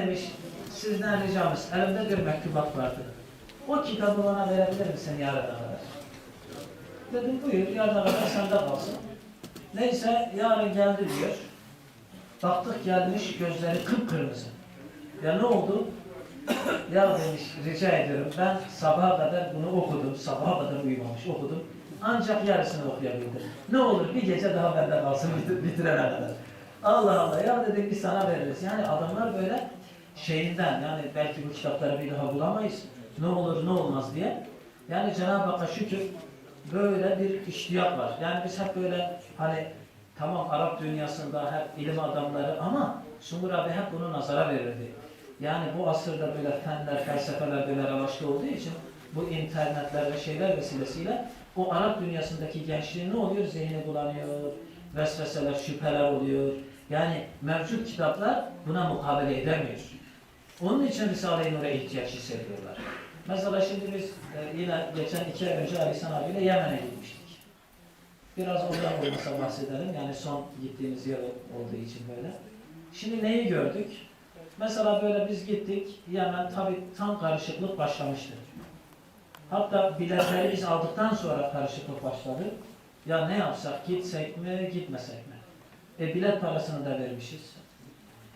demiş, sizden ricamız, elimde bir mektubat vardı. O kitabı bana verebilir misin yarına kadar? Dedim buyur, yarına kadar sende kalsın. Neyse, yarın geldi diyor. Baktık gelmiş, gözleri kıpkırmızı. Ya ne oldu? ya demiş, rica ediyorum, ben sabaha kadar bunu okudum, sabaha kadar uyumamış okudum. Ancak yarısını okuyabildim. Ne olur bir gece daha bende kalsın bitir- bitirene kadar. Allah Allah ya dedik biz sana veririz. Yani adamlar böyle şeyinden yani belki bu kitapları bir daha bulamayız. Ne olur ne olmaz diye. Yani Cenab-ı Hakk'a şükür böyle bir iştiyak var. Yani biz hep böyle hani tamam Arap dünyasında hep ilim adamları ama Sungur abi hep bunu nazara verirdi. Yani bu asırda böyle fenler, felsefeler böyle revaçta olduğu için bu internetler ve şeyler vesilesiyle o Arap dünyasındaki gençliğin ne oluyor? Zihni bulanıyor, vesveseler, şüpheler oluyor. Yani mevcut kitaplar buna mukabele edemiyor. Onun için Risale-i Nur'a ihtiyaç hissediyorlar. Mesela şimdi biz e, yine geçen iki ay önce Ali İhsan abiyle Yemen'e gitmiştik. Biraz oradan olmasa bahsedelim. Yani son gittiğimiz yer olduğu için böyle. Şimdi neyi gördük? Mesela böyle biz gittik. Yemen tabi tam karışıklık başlamıştı. Hatta biletleri biz aldıktan sonra karışıklık başladı. Ya ne yapsak? Gitsek mi, gitmesek mi? E bilet parasını da vermişiz.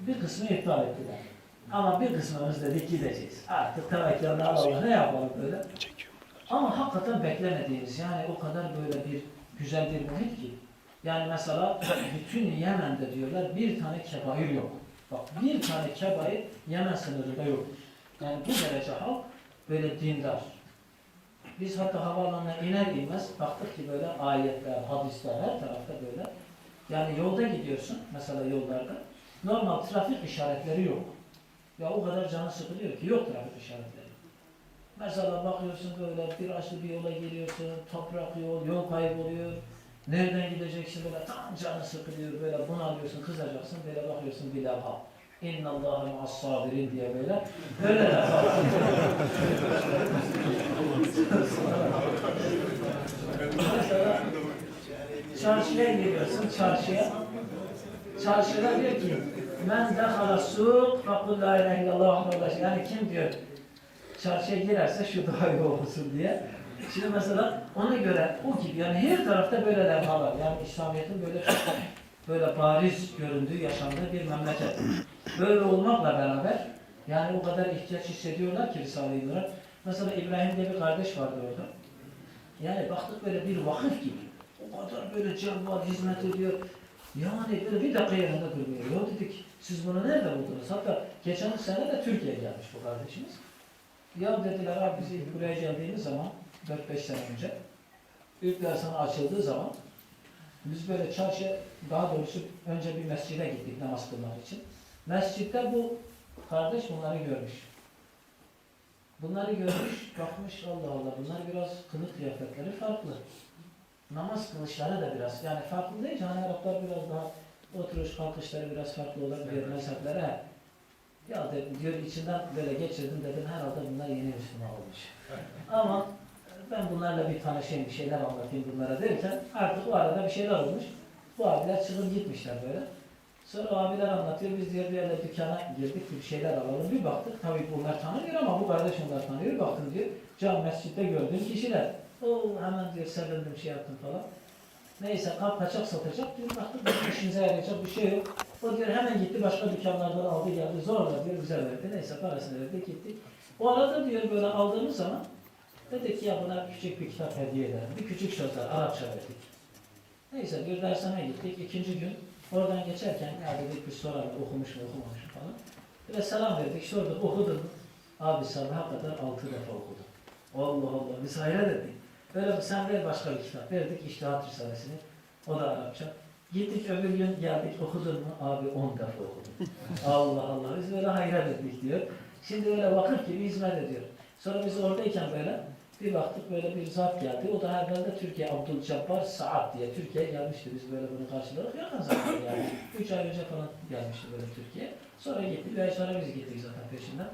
Bir kısmı iptal ettiler. Ama bir kısmımız dedik gideceğiz. Artık tevekkelini Allah ne yapalım böyle. Ama hakikaten beklemediğimiz yani o kadar böyle bir güzel bir muhit ki. Yani mesela bütün Yemen'de diyorlar bir tane kebair yok. Bak bir tane kebair Yemen sınırında yok. Yani bu derece halk böyle dindar. Biz hatta havaalanına iner inmez baktık ki böyle ayetler, hadisler her tarafta böyle. Yani yolda gidiyorsun mesela yollarda. Normal trafik işaretleri yok. Ya o kadar canı sıkılıyor ki yok trafik işaretleri. Mesela bakıyorsun böyle virajlı bir yola geliyorsun, toprak yol, yol kayboluyor. Nereden gideceksin böyle tam canı sıkılıyor böyle bunalıyorsun, kızacaksın böyle bakıyorsun bir levha. İnna Allah'a ma'as sabirin diye böyle. Böyle levha. Çarşıya geliyorsun, çarşıya. Çarşıda diyor ki men dehala suk fakul la ilahe illallah Yani kim diyor çarşıya girerse şu duayı okusun diye. Şimdi mesela ona göre o gibi yani her tarafta böyle levhalar. Yani İslamiyet'in böyle böyle bariz göründüğü, yaşandığı bir memleket. Böyle olmakla beraber yani o kadar ihtiyaç hissediyorlar ki Risale-i Nur'a. Mesela İbrahim diye bir kardeş vardı orada. Yani baktık böyle bir vakıf gibi. O kadar böyle cevval hizmet ediyor. Yani böyle bir dakika yerinde durmuyor. Ya dedik siz bunu nerede buldunuz? Hatta geçen sene de Türkiye'ye gelmiş bu kardeşimiz. Ya dediler abi biz buraya geldiğimiz zaman 4-5 sene önce ilk dershane açıldığı zaman biz böyle çarşı daha doğrusu önce bir mescide gittik namaz kılmak için. Mescitte bu kardeş bunları görmüş. Bunları görmüş, bakmış Allah Allah bunlar biraz kılık kıyafetleri farklı. Namaz kılışları da biraz yani farklı değil hani Araplar biraz daha oturuş kalkışları biraz farklı olabiliyor mezheplere. Ya dedim diyor içinden böyle geçirdim dedim herhalde bunlar yeni Müslüman olmuş. Ama ben bunlarla bir tanışayım, bir şeyler anlatayım bunlara derken artık o arada bir şeyler olmuş. Bu abiler çıkıp gitmişler böyle. Sonra o abiler anlatıyor, biz diyor bir yerde dükkana girdik, bir şeyler alalım. Bir baktık, tabii bunlar tanımıyor ama bu kardeş onlar tanıyor. Baktım diyor, cam mescitte gördüğüm kişiler. O hemen diyor sevindim, şey yaptım falan. Neyse kap kaçak satacak. Diyor baktık bu işinize yarayacak bir şey yok. O diyor hemen gitti başka dükkanlardan aldı geldi. Zorla diyor bize verdi. Neyse parasını verdi gitti. O arada diyor böyle aldığımız zaman dedik ki ya buna küçük bir kitap hediye edelim. Bir küçük sözler Arapça verdik. Neyse bir dersine gittik. ikinci gün oradan geçerken ya dedik bir soralım okumuş mu okumamış mı falan. Bir de selam verdik sorduk okudun mu? Abi sabaha kadar altı defa okudum. Allah Allah biz hayret ettik. Böyle sen ver başka bir kitap. Verdik İştihat Risalesini. O da Arapça. Gittik öbür gün geldik okudun mu? Abi on defa okudum. Allah Allah biz böyle hayret ettik diyor. Şimdi öyle vakıf gibi hizmet ediyor. Sonra biz oradayken böyle bir baktık böyle bir zat geldi. O da evvelde Türkiye Abdülcabbar Saad diye Türkiye'ye gelmişti. Biz böyle bunu karşıladık. Yakın zamanda yani. Üç ay önce falan gelmişti böyle Türkiye. Sonra gitti. Bir ay sonra biz gittik zaten peşinden.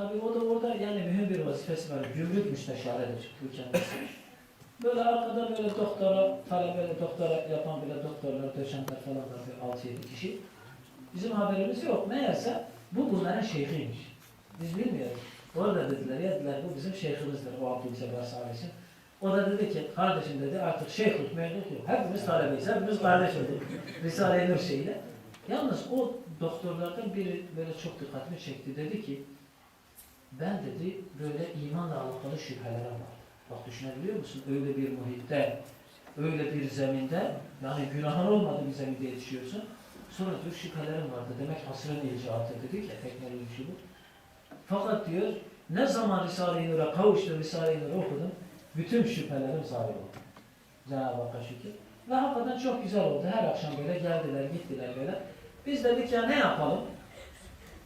Tabii o da orada yani mühim bir vazifesi var. Gümrük müsteşarıdır kendisi. Böyle arkada böyle doktora, talebeyle doktora yapan bile doktorlar, doçentler falan bir 6-7 kişi. Bizim haberimiz yok. Meğerse Bu bunların şeyhiymiş. Biz bilmiyoruz. Orada dediler, ya dediler bu bizim şeyhimizdir o Abdülcebbar Salih'in. O da dedi ki, kardeşim dedi artık şeyhlik, mevluk yok. Hepimiz talebeyiz, hepimiz kardeş olduk. Risale-i Nur şeyiyle. Yalnız o doktorlardan biri böyle çok dikkatimi çekti. Dedi ki, ben dedi böyle imanla alakalı şüphelerim var. Bak düşünebiliyor musun? Öyle bir muhitte, öyle bir zeminde, yani günahın olmadığı bir zeminde yetişiyorsun. Sonra diyor şüphelerim vardı. Demek asrın icatı dedik ya teknoloji bu. Fakat diyor ne zaman Risale-i Nur'a kavuştum, Risale-i Nur'u okudum, bütün şüphelerim zahir oldu. Cenab-ı Hakk'a şükür. Ve hakikaten çok güzel oldu. Her akşam böyle geldiler, gittiler böyle. Biz dedik ya ne yapalım?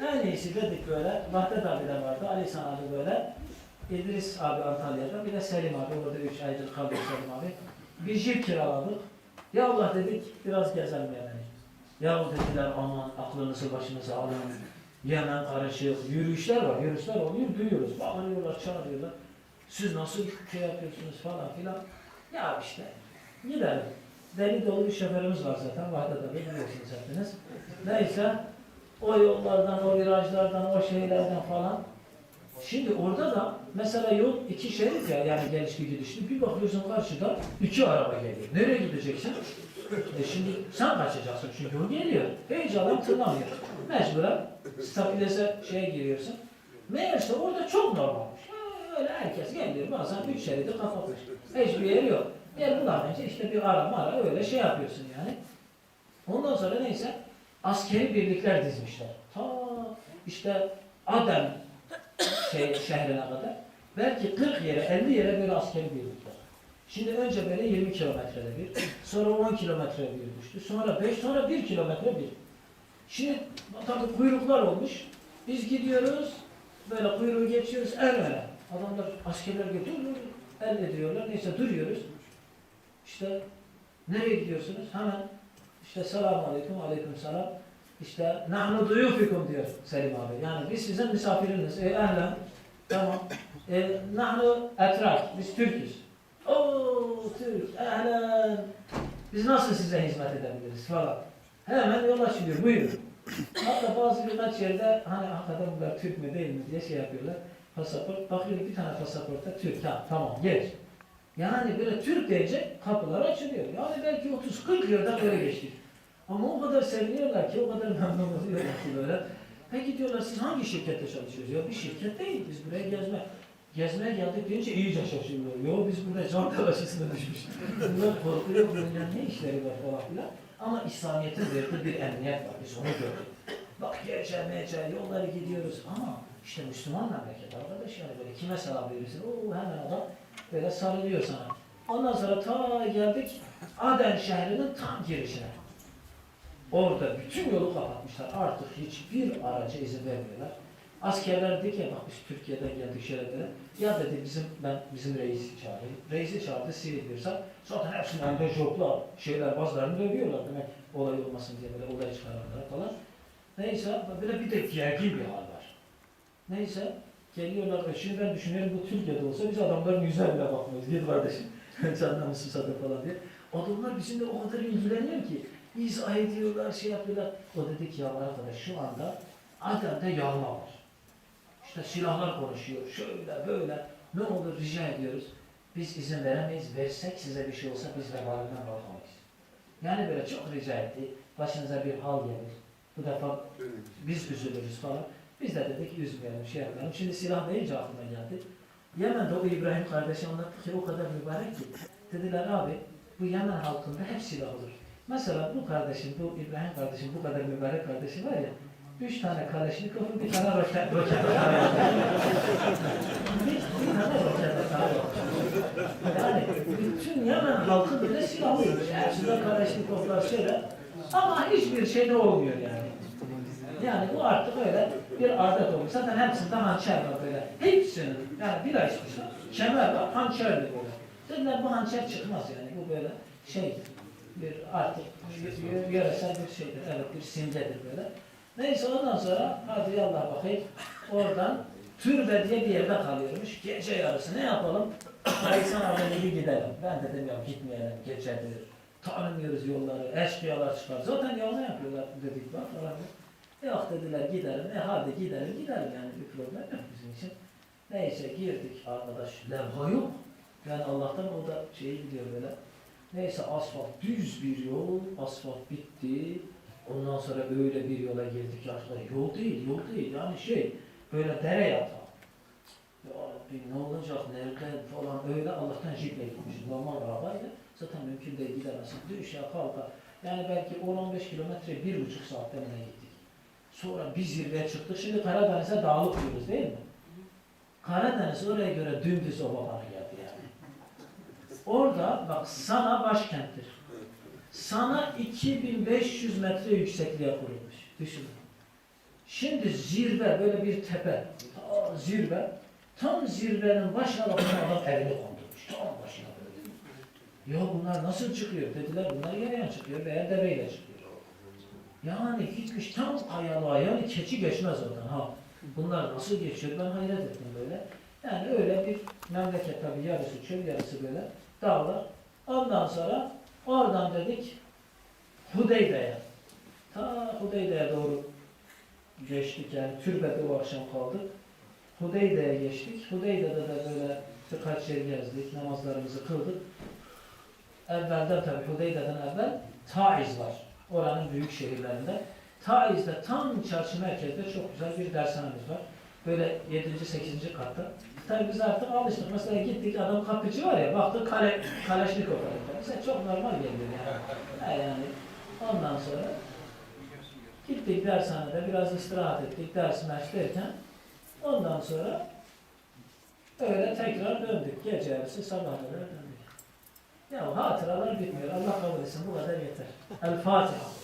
En iyisi dedik böyle. Vahdet abi de vardı, Ali İhsan abi böyle. İdris abi Antalya'da, bir de Selim abi. Orada üç aydır kalıyor Selim abi. Bir jip kiraladık. Ya Allah dedik, biraz gezelim yani. Ya dediler aman aklınızı başınıza alın. Yemen karışık, yürüyüşler var, yürüyüşler oluyor, duyuyoruz. Bağırıyorlar, çağırıyorlar. Siz nasıl şey yapıyorsunuz falan filan. Ya işte, gidelim. Deli dolu bir şoförümüz var zaten, Vahdet abi biliyorsunuz hepiniz. Neyse, o yollardan, o virajlardan, o şeylerden falan. Şimdi orada da mesela yol iki şerit ya yani gelişli gidişli. Bir bakıyorsun karşıda iki araba geliyor. Nereye gideceksin? E şimdi sen kaçacaksın çünkü o geliyor. Heyecanla tırmanıyor. Mecburen stabilize şeye giriyorsun. Meğerse orada çok normalmiş. Öyle herkes geliyor bazen üç şeridi kapatmış. Hiçbir yer yok. Yer bulamayınca işte bir ara mara öyle şey yapıyorsun yani. Ondan sonra neyse askeri birlikler dizmişler. Ta işte Adem şey, şehrine kadar. Belki 40 yere, 50 yere böyle askeri birlikler. Şimdi önce böyle 20 kilometrede bir, sonra 10 kilometre bir düştü, sonra 5, sonra 1 kilometre bir. Şimdi tabii kuyruklar olmuş. Biz gidiyoruz, böyle kuyruğu geçiyoruz, Ermen'e. Adamlar, askerler dur, el ediyorlar, neyse duruyoruz. İşte nereye gidiyorsunuz? Hemen işte selamun aleyküm, aleyküm selam. İşte nahnu duyufikum diyor Selim abi. Yani biz sizin misafiriniz. E ehlen. Tamam. E, nahnu etrak. Biz Türk'üz. Oo Türk. Ehlen. Biz nasıl size hizmet edebiliriz falan. Hemen yol açılıyor. Buyurun. Hatta bazı birkaç yerde hani hakikaten bunlar Türk mü değil mi diye şey yapıyorlar. Pasaport. Bakıyor bir tane pasaportta Türk. Ha tamam geç. Yani böyle Türk deyince kapılar açılıyor. Yani belki 30-40 yıldan böyle geçtik. Ama o kadar seviniyorlar ki, o kadar memnun oluyorlar ki böyle. Peki diyorlar siz hangi şirkette çalışıyorsunuz? Ya bir şirket değil, biz buraya gezme. Gezmeye geldik deyince iyice şaşırıyorlar. Yo biz buraya can telaşesine düşmüşüz. Bunlar korkuyor, bunların ne işleri var falan filan. Ama İslamiyet'in verdiği bir emniyet var, biz onu gördük. Bak gece mece yolları gidiyoruz ama işte Müslüman memleket arkadaş yani böyle kime selam verirsin? Oo hemen adam böyle sarılıyor sana. Ondan sonra ta geldik Aden şehrinin tam girişine. Orada bütün yolu kapatmışlar. Artık hiçbir araca izin vermiyorlar. Askerler dedi ki bak biz Türkiye'den geldik şöyle. Ya dedi bizim ben bizim reisi çağırayım. Reisi çağırdı sivil bir. Zaten hepsinin elinde joplar, şeyler bazılarını dövüyorlar demek olay olmasın diye böyle olay çıkaranlara falan. Neyse böyle bir de gergin bir hal var. Neyse geliyorlar ve şimdi ben düşünüyorum bu Türkiye'de olsa biz adamların yüzüne bile bakmayız. Git kardeşim canına mı susadı falan diye. Adamlar bizimle o kadar ilgileniyor ki izah ediyorlar, şey yapıyorlar. O dedi ki ya arkadaş şu anda Adana'da yağma var. İşte silahlar konuşuyor, şöyle böyle. Ne olur rica ediyoruz. Biz izin veremeyiz. Versek size bir şey olsa biz vebalinden bakamayız. Yani böyle çok rica etti. Başınıza bir hal gelir. Bu defa biz üzülürüz falan. Biz de dedik üzmeyelim, şey yapalım. Şimdi silah deyince aklıma geldi. Yemen'de o İbrahim kardeşi anlattı ki o kadar mübarek ki. Dediler abi bu Yemen halkında hep silah olur. Mesela bu kardeşim, bu İbrahim kardeşim, bu kadar mübarek kardeşi var ya, üç tane Kalaşnikov'un bir tane roket, roket bir, bir tane roket atar. Yani bütün Yemen halkı bile silahlı. Hepsinde Kalaşnikovlar şöyle. Ama hiçbir şey de olmuyor yani. Yani bu artık öyle bir adet olmuş. Zaten hepsinde hançer var böyle. Hepsinin, yani bir ay çıkmışlar. Kemer var, hançerli böyle. Dediler bu hançer çıkmaz yani. Bu böyle şey, bir artık yöresel bir şeydir. Evet bir simgedir böyle. Neyse ondan sonra hadi yallah bakayım. Oradan türbe diye bir yerde kalıyormuş. Gece yarısı ne yapalım? Kaysan bir gidelim. Ben dedim ya gitmeyelim gecedir. Tanımıyoruz yolları. Eşkıyalar çıkar. Zaten yolunu yapıyorlar dedik bak. Yok dediler gidelim. E hadi gidelim gidelim yani bir problem yok bizim için. Neyse girdik arkadaş. Levha yok. Yani Allah'tan o da şeyi biliyor böyle. Neyse asfalt düz bir yol. Asfalt bitti. Ondan sonra böyle bir yola girdik arkadaşlar. Yol değil, yol değil. Yani şey böyle dere yatağı. Ya Rabbi ne olacak, nerede falan öyle Allah'tan jiple gitmişiz. Normal arabayla zaten mümkün değil gidemezsin. Düşe kalka. Yani belki 10-15 kilometre, bir buçuk saatte ne gittik. Sonra bir zirveye çıktık. Şimdi Karadeniz'e dağlık diyoruz değil mi? Karadeniz oraya göre dümdüz ova bana geldi yani. Orada bak sana başkenttir. Sana 2500 metre yüksekliğe kurulmuş. Düşünün. Şimdi zirve böyle bir tepe. Ta zirve. Tam zirvenin başına bakın adam evini kondurmuş. Tam başına böyle. Ya bunlar nasıl çıkıyor dediler. Bunlar yayan çıkıyor veya deveyle çıkıyor. Yani gitmiş tam kayalığa yani keçi geçmez oradan ha. Bunlar nasıl geçiyor ben hayret ettim böyle. Yani öyle bir memleket tabii yarısı çöl yarısı böyle dağlar. Ondan sonra oradan dedik Hudeyde'ye. Ta Hudeyde'ye doğru geçtik yani türbede o akşam kaldık. Hudeyde'ye geçtik. Hudeyde'de de böyle birkaç yer gezdik, namazlarımızı kıldık. Evvelden tabii Hudeyde'den evvel Taiz var. Oranın büyük şehirlerinde. Taiz'de tam çarşı merkezde çok güzel bir dershanemiz var. Böyle 7. 8. katta. Tabii biz artık alıştık. Mesela gittik adam kapıcı var ya baktık kale, kaleşlik operatör. Bize çok normal geliyor yani. Yani ondan sonra gittik dershanede biraz istirahat ettik ders mers derken ondan sonra öyle tekrar döndük. Gece yarısı sabaha kadar döndük. Ya hatıralar bitmiyor. Allah kabul etsin. Bu